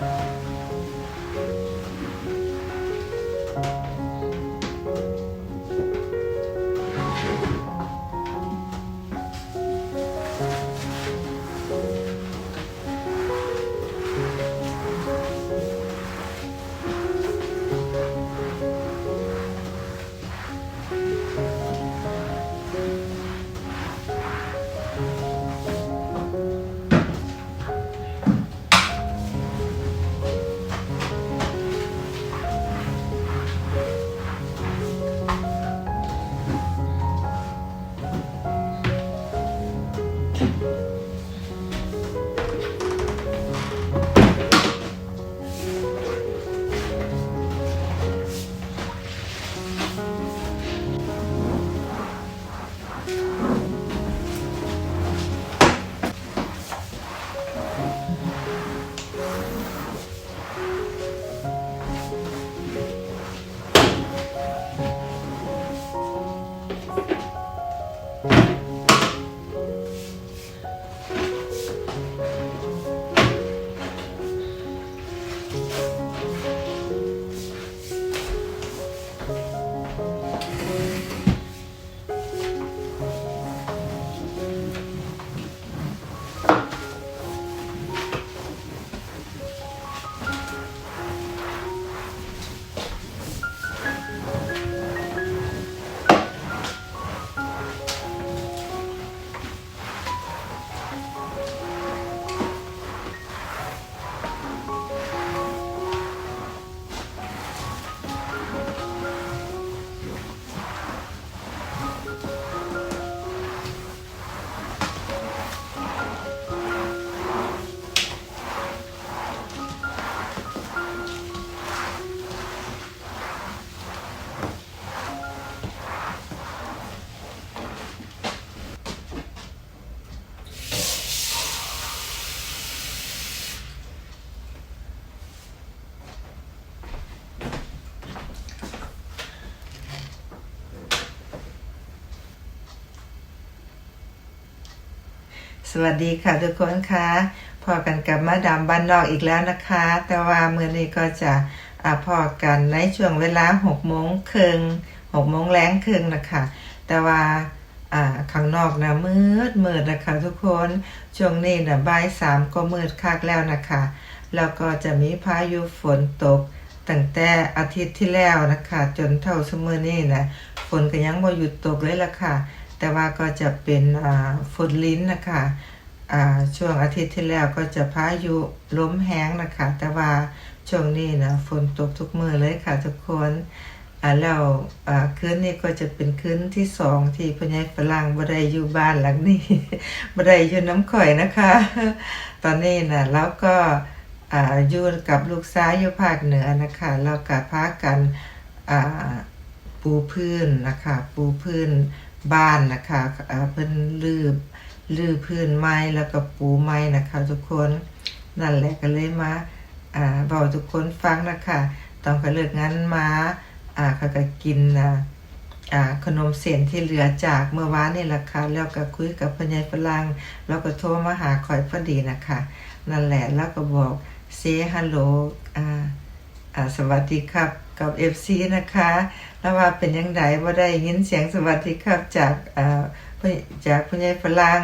ส วัสดีค่ะทุกคนค่ะพอกันกับมาดามบ้านนอกอีกแล้วนะคะ แต่ว่าเมื่อนี้ก็จะอพอกันในช่วงเวลาหกโมงครึ่งหกโมงแรงครึ่งนะคะ แต่ว่าข้างนอกนะมืดมืดนะคะทุกคนช่วงนี้นะบ่ายสามก็มืดคักแล้วนะคะแล้วก็จะมีพายุฝนตกตั้งแต่อาทิตย์ที่แล้วนะคะ จนเท่าสมือนี้นะฝนก็ยังบ่หยุดตกเลยล่ะค่ะ แต่ว่าก็จะเป็นฝนลิ้นนะคะช่วงอาทิตย์ที่แล้วก็จะพายุล้มแห้งนะคะ แต่ว่าช่วงนี้นะฝนตกทุกมือเลยค่ะทุกคนแล้วคืนนี้ก็จะเป็นคืนที่สองที่พ่อใหญ่ฝรั่งบ่ได้อยู่บ้านหลังนี้บ่ได้อยู่น้ำข่อยนะคะ ตอนนี้นะแล้วก็อยู่กับลูกสาวอยู่ภาคเหนือนะคะแล้วก็พากันปูพื้นนะคะ ปูพื้น บ้านนะคะเพิ่นลืบลือพื้นไม้แล้วก็ปูไม้นะคะทุกคนนั่นแหละก็เลยมาอ่าบอกทุกคนฟังนะคะตอนเขาเลิกงานมาอ่าเขาก็กินอ่าอ่าขนมเส้นที่เหลือจากเมื่อวานนี่แหละค่ะแล้วก็คุยกับพญายฝรั่งแล้วก็โทรมาหาคอยพอดีนะคะนั่นแหละแล้วก็บอกเซฮัลโหลอ่าอ่าสวัสดีครับ กับ FC นะคะแล้วว่าเป็นยังไงว่าได้ยินเสียงสวัสดีครับจากอ่าผู้จากผู้ใหญ่ฝรั่ง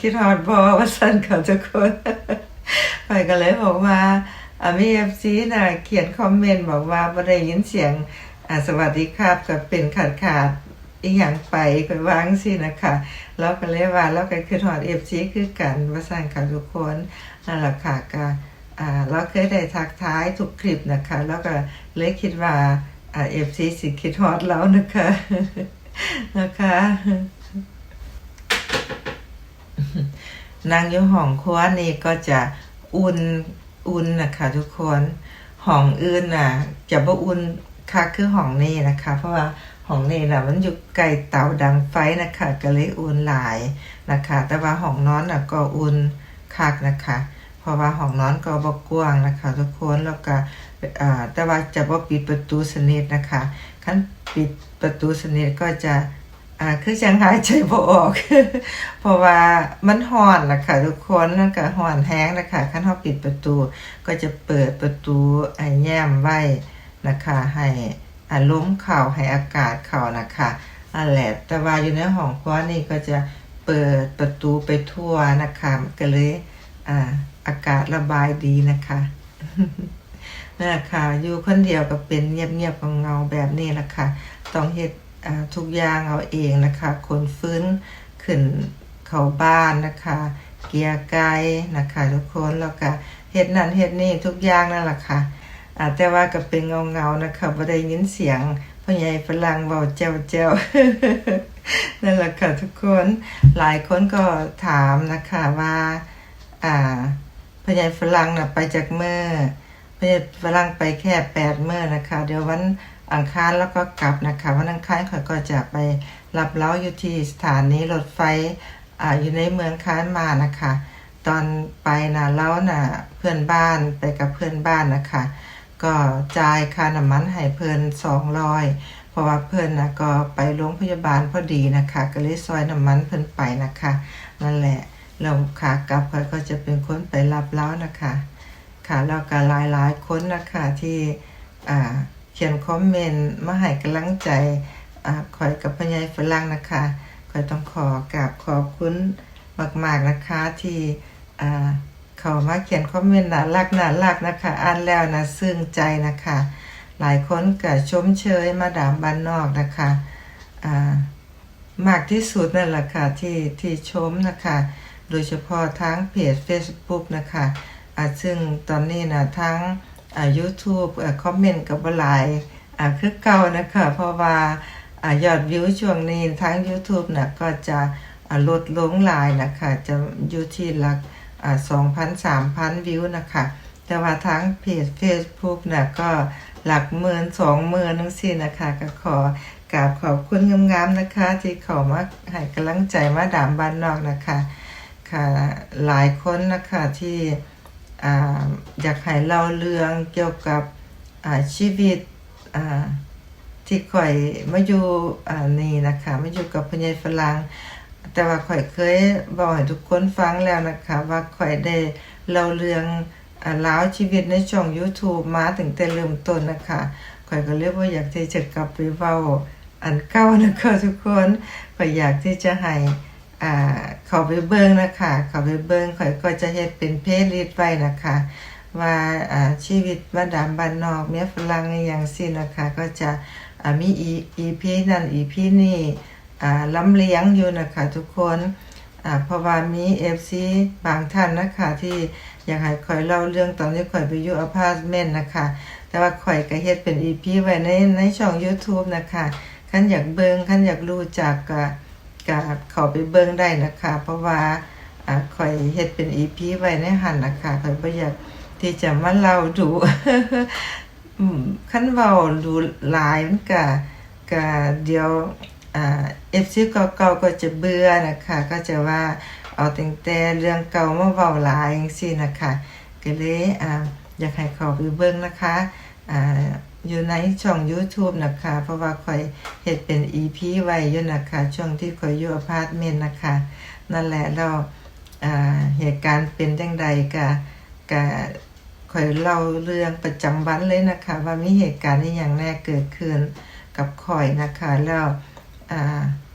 คิดฮอดบอว่าสั่นเขาทุกคนไปก็เลยบอกว่าอ่ามี FC นะเขียนคอมเมนต์บอกว่าบ่ได้ยินเสียงสวัสดีครับก็เป็นขาดขาดอีหยังไปก็วางสินะคะแล้วก็เลยว่าแล้วก็คือฮอด FC คือกันว่าสั่นเขาทุกคนนั่นแหละค่ะก็อ่า เราเคยได้ทักท้ายทุกคลิปนะคะ แล้วก็เลยคิดว่าเอฟซีสิคิดฮอตแล้วนะคะนะคะนางอยู่ห้องครัวนี่ก็จะอุ่นอุ่นนะคะทุกคนห้องอื่นน่ะ จะบ่อุ่นค่ะคือห้องนี้นะคะ เพราะว่าห้องนี้น่ะมันอยู่ใกล้เตาดังไฟนะคะก็เลยอุ่นหลายนะคะ แต่ว่าห้องนอนน่ะก็อุ่นคักนะคะ เพราะว่าห้องนอนก็บ่กว้างนะคะ ทุกคนแล้วก็อ่าแต่ว่าจะบ่ปิดประตูสนิทนะคะคันปิดประตูสนิทก็จะอ่าคือจังหายใจบ่ออก เพราะว่ามันฮ้อนล่ะค่ะทุกคนมันก็ฮ้อนแฮงนะคะคันเฮาปิดประตูก็จะเปิดประตูไอ้แย้มไว้นะคะให้อาลมเข้าให้อากาศเข้านะคะอันแหละแต่ว่าอยู่ในห้องครัวนี่ก็จะเปิดประตูไปทั่วนะคะก็เลยอ่า อากาศระบายดีนะคะนะคะอยู่คนเดียวก็เป็นเงียบๆเงาแบบนี้แหละค่ะ ต้องเฮ็ดทุกอย่างเอาเองนะคะ คนฟื้นขึ้นเข้าบ้านนะคะ เกียร์ไกนะคะทุกคนแล้วก็เฮ็ดนั่นเฮ็ดนี่ทุกอย่างนั่นแหละค่ะอ่าแต่ว่าก็เป็นเงาๆนะคะบ่ได้ยินเสียงพ่อใหญ่ฝรั่งเว้าแจ้วๆนั่นแหละค่ะทุกคน หลายคนก็ถามนะคะว่า อ่า พ่อใหญ่ฝรั่งน่ะไปจากเมื่อพยฝรั่งไปแค่แปดเมื่อนะคะ เดี๋ยววันอังคารแล้วก็กลับนะคะ วันอังคารเขาก็จะไปรับเล้าอยู่ที่สถานีรถไฟอ่าอยู่ในเมืองค้านมานะคะ ตอนไปนะเล้าน่ะเพื่อนบ้านไปกับเพื่อนบ้านนะคะ ก็จ่ายค่าน้ำมันให้เพื่อนสองร้อยเพราะว่าเพื่อนนะก็ไปโรงพยาบาลพอดีนะคะ ก็เลยซอยน้ำมันเพื่อนไปนะคะ นั่นแหละ แล้วขากลับเขาก็จะเป็นคนไปรับเล้านะคะค่ะแล้วก็หลายหลายคนนะคะที่เขียนคอมเมนต์มาให้กำลังใจอ่าคอยกับพญายฝรั่งนะคะคอยต้องขอกราบขอบคุณมาก ๆนะคะที่เขามาเขียนคอมเมนต์น่ารักน่ารักนะคะ อ่านแล้วนะซึ้งใจนะคะ หลายคนก็ชมเชยมาดามบ้านนอกนะคะมากที่สุดนั่นแหละค่ะที่ที่ชมนะคะ โดยเฉพาะทั้งเพจ Facebook นะคะอ่าซึ่งตอนนี้นะทั้งอ่า YouTube คอมเมนต์กับหลายคือเก่านะคะเพราะว่าอ่ายอดวิวช่วงนี้ทั้ง YouTube นะก็จะลดลงหลายนะคะจะอยู่ที่หลักอ่า2,000 3,000 วิวนะคะแต่ว่าทั้งเพจ Facebook นะก็หลักหมื่นสองหมื่นทั้งสินนะคะก็ขอกราบขอบคุณงามๆนะคะ ที่เขามาให้กำลังใจมาดามบ้านนอกนะคะ ค่ะหลายคนนะคะที่อ่อยากให้เล่าเรื่องเกี่ยวกับชีวิตที่ข่อยมาอยู่นี่นะคะมาอยู่กับพญายฝรั่งแต่ว่าข่อยเคยบอกให้ทุกคนฟังแล้วนะคะ ว่าข่อยได้เล่าเรื่องอ่าล้าวชีวิตในช่อง YouTube มาถึงแต่เริ่มต้นนะคะข่อยก็เรียกว่าอยากที่จะกลับไปเว้าอันเก่านะคะทุกคนข่อยอยากที่จะให้ อ่าเขาไปเบิ่งนะคะเขาไปเบิ่งข่อยก็จะเฮ็ดเป็นเพจลิสไว้นะคะว่าอ่าชีวิตบ้านดามบ้านนอกเมียฝรั่งอย่างสิ้นนะคะก็จะอ่ามีอี EP นั่น EP นี่อ่าลำเลี้ยงอยู่นะคะทุกคนอ่าเพราะว่ามี FC บางท่านนะคะที่อยากให้ข่อยเล่าเรื่องตอนที่ข่อยไปอยู่อพาร์ตเมนต์นะคะแต่ว่าข่อยก็เฮ็ดเป็น EP ไว้ในในช่อง YouTube นะคะคันอยากเบิงคันอยากรู้จักก็ ก็เข้าไปเบิ่งได้นะคะ เพราะว่าข่อยเฮ็ดเป็น EP ไว้ในหันนะคะข่อยบ่อยากที่จะมาเล่าดูอืมคันเว้าดูหลายมันก็ก็เดี๋ยวเอ่า FC เก่าๆก็จะเบื่อนะคะ ก็จะว่าเอาแต่แต่เรื่องเก่ามาเว้าหลายจังซี่นะคะก็เลยอ่าอยากให้เข้าไปเบิ่งนะคะอ่า อยู่ในช่อง YouTube นะคะ เพราะว่าข่อยเฮ็ดเป็น EP ไว้อยู่นะคะ ช่วงที่ข่อยอยู่อพาร์ตเมนต์นะคะ นั่นแหละแล้วอ่าเหตุการณ์เป็นจังใดก็ก็ข่อยเล่าเรื่องประจำวันเลยนะคะ ว่ามีเหตุการณ์นี้อย่างแน่เกิดขึ้นกับข่อยนะคะแล้ว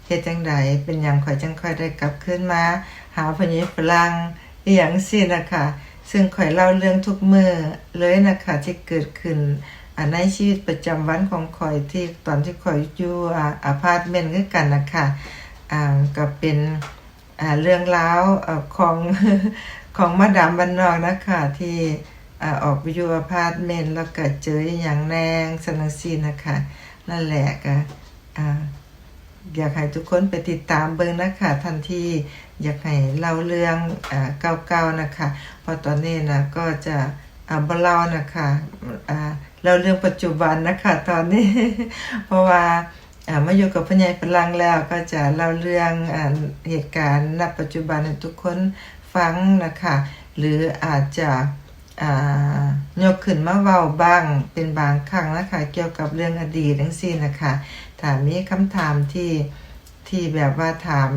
เฮ็ดจังใดเป็นหยังข่อยจังค่อยได้กลับคืนมา หาพญิฝรั่งอีหยังสินะคะ ซึ่งข่อยเล่าเรื่องทุกมือเลยนะคะที่เกิดขึ้น อันในชีวิตประจำวันของข่อยที่ตอนที่ข่อยอยู่อาพาร์ตเมนต์คือกันนะคะอ่าก็เป็นอ่าเรื่องราวอของของมาดามบ้านนอกนะคะที่อออกไปอยู่อพาร์ตเมนต์แล้วก็เจออหย่างแนงสนังซีนะคะนั่นแหละก็อ่าอยากให้ทุกคนไปติดตามเบิ่งนะคะทันทีอยากให้เล่าเรื่องอเก่าๆนะคะเพราะตอนนี้นะก็จะ บ่เล่านะคะอ่าเราเรื่องปัจจุบันนะคะตอนนี้ เพราะว่าอามาอยู่กับพญายฝรั่งแล้วก็จะเล่าเรื่องอเหตุการณ์ณปัจจุบันให้ทุกคนฟังนะคะหรืออาจจะยกขึ้นมาเว้าบ้างเป็นบางครั้งนะคะเกี่ยวกับเรื่องอดีตทั้งสิ้นนะคะถ้ามีคำถามที่ที่แบบว่าถาม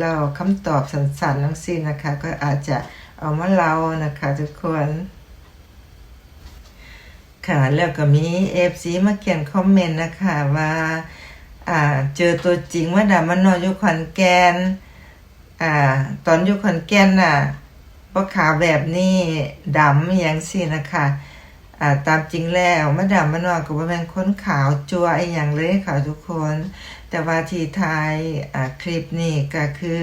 เราคำตอบสั้นๆทั้งสิ้นนะคะ ก็อาจจะเอามาเล่านะคะทุกคน ค่ะ แล้วก็มีเอฟซีมาเขียนคอมเมนต์นะคะว่าอ่าเจอตัวจริงว่าดามันนอนอยู่ขอนแกนอ่าตอนอยู่ขอนแกนน่ะบ่ขาวแบบนี้ดำอย่างสินะคะอ่าตามจริงแล้วมาดามมันนอนก็บ่แม่นคนขาวจัวอีหยังเลยค่ะทุกคน แต่ว่าที่ถ่ายอ่าคลิปนี้ก็คือ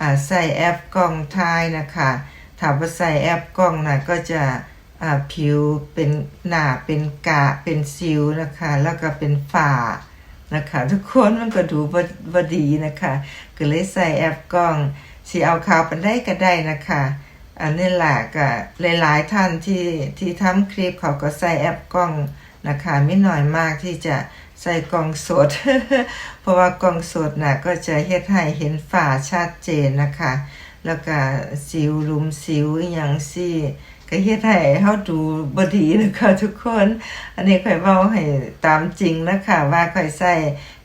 อ่าใส่แอปกล้องถ่ายนะคะถ้าบ่ใส่แอปกล้องน่ะก็จะ ผิวเป็นหนาเป็นกะเป็นสิวนะคะ แล้วก็เป็นฝ้านะคะ ทุกคนมันก็ดูบดีนะคะก็เลยใส่แอปกล้องสิเอาขาวปันได้ก็ได้นะคะอันนี้แหละก็หลาย ๆ ท่านที่ที่ทำคลิปเขาก็ใส่แอปกล้องนะคะไม่น้อยมากที่จะใส่กล้องสด เพราะว่ากล้องสดน่ะก็จะเฮ็ดให้เห็นฝ้าชัดเจนนะคะ แล้วก็สิวลุมสิวอย่างซี่ ก็เฮ็ดให้เฮาดูบ่ดีนะคะทุกคน อันนี้ข่อยเว้าให้ตามจริงนะคะว่าข่อยใช้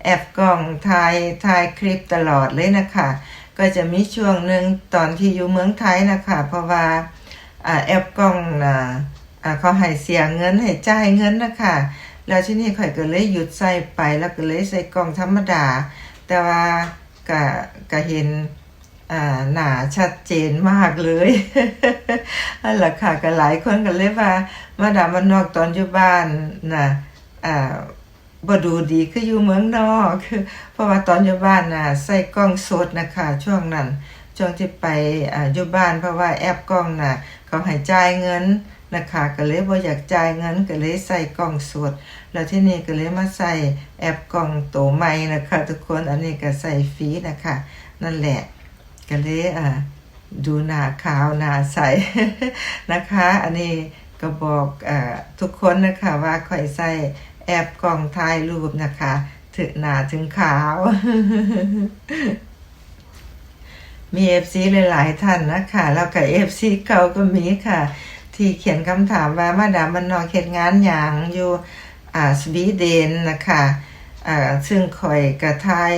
แอปกล้องถ่ายถ่ายคลิปตลอดเลยนะคะ ก็จะมีช่วงหนึ่งตอนที่อยู่เมืองไทยนะคะ เพราะว่าอ่าแอปกล้องน่ะอ่าเขาให้เสียเงินให้จ่ายเงินนะคะแล้วที่นี่ข่อยก็เลยหยุดใส่ไปแล้วก็เลยใส่กล้องธรรมดา แต่ว่าก็ก็เห็น หนาชัดเจนมากเลยนั่นแหละค่ะก็หลายคนก็เลยว่า มาดามมันนอกตอนอยู่บ้านนะอ่าบ่ดูดีคืออยู่เมืองนอกคือเพราะว่าตอนอยู่บ้านน่ะใส่กล้องสดนะคะช่วงนั้นช่วงที่ไปอ่าอยู่บ้านเพราะว่าแอปกล้องน่ะเขาให้จ่ายเงินนะคะก็เลยบ่อยากจ่ายเงินก็เลยใส่กล้องสด แล้วที่นี่ก็เลยมาใส่แอปกล้องโตใหม่นะคะ ทุกคนอันนี้ก็ใส่ฟรีนะคะ นั่นแหละ ก็เลยอ่าดูหน้าขาวหน้าใสนะคะ อันนี้ก็บอกอทุกคนนะคะว่าข่อยใส่แอปกล้องถ่ายรูปนะคะ ถึงหน้าถึงขาว มีเอฟซีหลาย ๆ ท่านนะคะแล้วก็เอฟซีเก่าก็มีค่ะ ที่เขียนคำถามว่ามาดามมันนอกเฮ็ดงานอย่างอยู่อ่าสวีเดนนะคะอ่าซึ่งข่อยกระทาย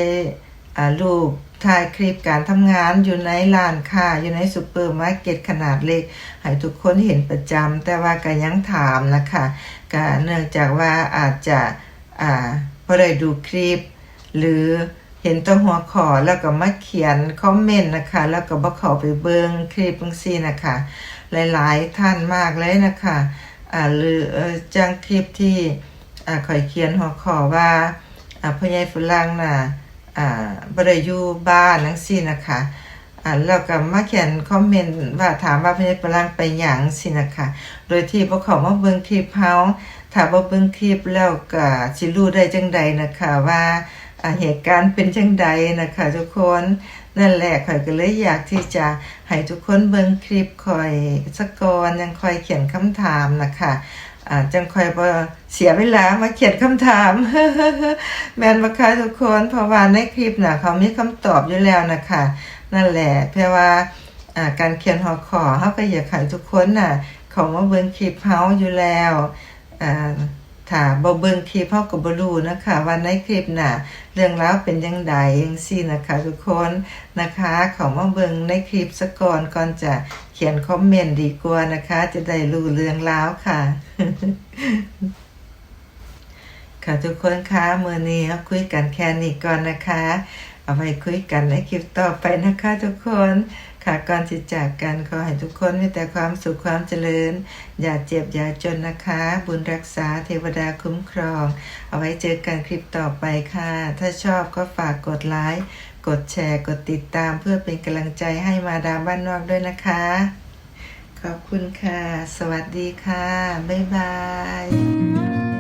อ่ารูป ถ่ายคลิปการทำงานอยู่ในร้านค้าอยู่ในซูเปอร์มาร์เก็ตขนาดเล็ก ให้ทุกคนเห็นประจำแต่ว่าก็ยังถามนะคะก็เนื่องจากว่าอาจจะอ่าบ่ได้ดูคลิป หรือเห็นตัวหัวข้อแล้วก็มาเขียนคอมเมนต์นะคะ แล้วก็บ่เข้าไปเบิ่งคลิปจังซี่นะคะ หลายๆท่านมากเลยนะคะอ่าหรืออ่อจังคลิปที่อ่าข่อยเขียนหัวข้อว่าอ่าพ่อใหญ่ฝรั่งน่ะ อ่าบ่ได้อยู่บ้านจังซี่นะคะอ่าแล้วก็มาเขียนคอมเมนต์ว่าถามว่าพ่อใหญ่ฝรั่งไปหยังสินะคะ โดยที่บ่เข้ามาเบิ่งคลิปเฮาถ้าบ่เบิ่งคลิปแล้วก็สิรู้ได้จังใดนะคะว่าอ่าเหตุการณ์เป็นจังใดนะคะทุกคนนั่นแหละข่อยก็เลยอยากที่จะให้ทุกคนเบิ่งคลิปข่อยสักก่อนยังคอยเขียนคำถามนะคะ อ่าจังคอยบ่เสียเวลามาเขียนคำถาม แมนบ่คะทุกคนเพราะว่าในคลิปน่ะ เขามีคำตอบอยู่แล้วนะคะ นั่นแหละเพราะว่าการเขียนหัวข้อเขาก็อยากให้ทุกคนน่ะ เขามาเบิ่งคลิปเฮาอยู่แล้วอ่า ถ้าบ่เบิ่งคลิปเฮาก็บ่รู้นะคะว่าในคลิปน่ะเรื่องราวเป็นยังไงจังซี่นะคะทุกคนนะคะเขามาเบิ่งในคลิปซะก่อนก่อนจะเขียนคอมเมนต์ดีกว่านะคะ จะได้รู้เรื่องราวค่ะค่ะทุกคนคะมื้อนี้เราคุยกันแค่นี้ก่อนนะคะ เอาไว้คุยกันในคลิปต่อไปนะคะทุกคน ค่ะก่อนที่จากกันขอให้ทุกคนมีแต่ความสุขความเจริญ อย่าเจ็บอย่าจนนะคะ บุญรักษาเทวดาคุ้มครอง เอาไว้เจอกันคลิปต่อไปค่ะ ถ้าชอบก็ฝากกดไลค์กดแชร์ กดติดตามเพื่อเป็นกำลังใจให้มาดามบ้านนอกด้วยนะคะ ขอบคุณค่ะ สวัสดีค่ะ บ๊ายบาย